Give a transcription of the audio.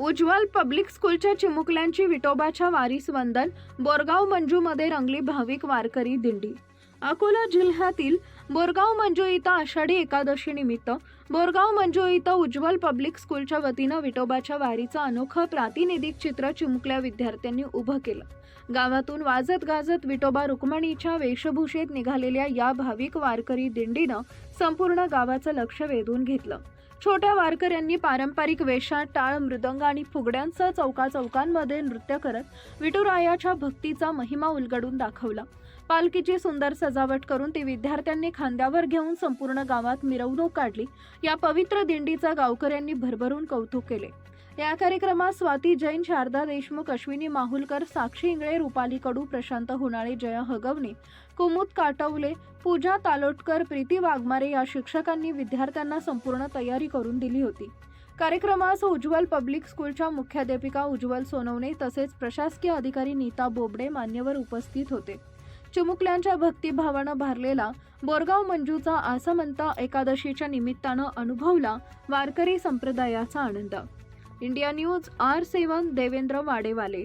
उज्ज्वल public स्कूलच्या चिमुकल्यांची विटोबाच्या वारीस वंदन बोरगाव मंजूमध्ये रंगली भाविक वारकरी दिंडी. अकोला जिल्ह्यातील बोरगाव मंजू इथं आषाढी एकादशी निमित्त बोरगाव मंजू इथं उज्ज्वल पब्लिक स्कूलच्या वतीनं विटोबाच्या वारीचं अनोखं प्रातिनिधिक चित्र चिमुकल्या विद्यार्थ्यांनी उभं केलं. गावातून वाजत गाजत विटोबा रुक्मणीच्या वेशभूषेत निघालेल्या या भाविक वारकरी दिंडीनं संपूर्ण गावाचं लक्ष वेधून घेतलं. छोट्या वारकऱ्यांनी पारंपरिक वेशात टाळ मृदंग आणि फुगड्यांसह चौका चौकांमध्ये नृत्य करत विठुरायाच्या भक्तीचा महिमा उलगडून दाखवला. पालखीची सुंदर सजावट करून ती विद्यार्थ्यांनी खांद्यावर घेऊन संपूर्ण गावात मिरवणूक काढली. या पवित्र दिंडीचा गावकऱ्यांनी भरभरून कौतुक केले. या कार्यक्रमात स्वाती जैन शारदा देशमुख अश्विनी माहुलकर साक्षी इंगळे रुपाली कडू प्रशांत होणाळे जया हगवणे कुमुद काटवले पूजा तालोटकर प्रीती वाघमारे या शिक्षकांनी विद्यार्थ्यांना संपूर्ण तयारी करून दिली होती. कार्यक्रमास उज्ज्वल पब्लिक स्कूलच्या मुख्याध्यापिका उज्ज्वल सोनवणे तसेच प्रशासकीय अधिकारी नीता बोबडे मान्यवर उपस्थित होते. चिमुकल्यांच्या भक्तिभावानं भारलेला बोरगाव मंजूचा आसमंत एकादशीच्या निमित्तानं अनुभवला वारकरी संप्रदायाचा आनंद. India news R seven Devendra Wadewale.